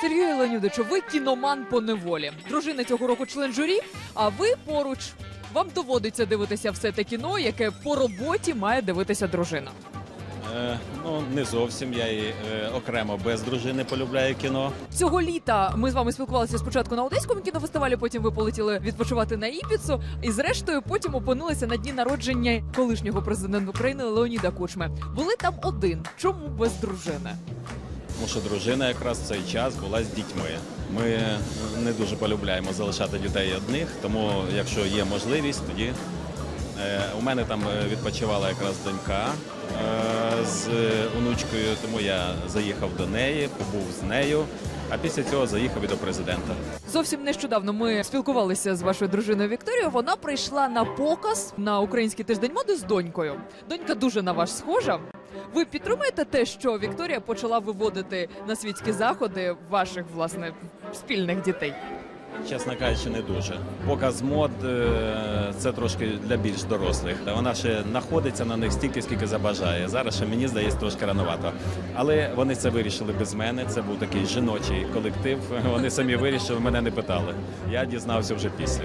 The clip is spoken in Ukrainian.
Сергію Леонідовичу, ви кіноман по неволі. Дружина цього року член журі, а ви поруч. Вам доводиться дивитися все те кіно, яке по роботі має дивитися дружина. Е, ну, не зовсім. Я і е, окремо без дружини полюбляю кіно. Цього літа ми з вами спілкувалися спочатку на одеському кінофестивалі, потім ви полетіли відпочивати на Ібіцу, і зрештою потім опинилися на дні народження колишнього президента України Леоніда Кучми. Були там один. Чому без дружини? Тому що дружина якраз в цей час була з дітьми. Ми не дуже полюбляємо залишати дітей одних, тому якщо є можливість, тоді е, у мене там е, відпочивала якраз донька е, з онучкою, тому я заїхав до неї, побув з нею. А після цього заїхав і до президента. Зовсім нещодавно ми спілкувалися з вашою дружиною Вікторією. Вона прийшла на показ на український тиждень моди з донькою. Донька дуже на вас схожа. Ви підтримуєте те, що Вікторія почала виводити на світські заходи ваших власне спільних дітей? Чесно кажучи, не дуже. Показ мод е, це трошки для більш дорослих. Вона ще знаходиться на них стільки, скільки забажає. Зараз ще мені здається трошки рановато. Але вони це вирішили без мене. Це був такий жіночий колектив. Вони самі вирішили, мене не питали. Я дізнався вже після.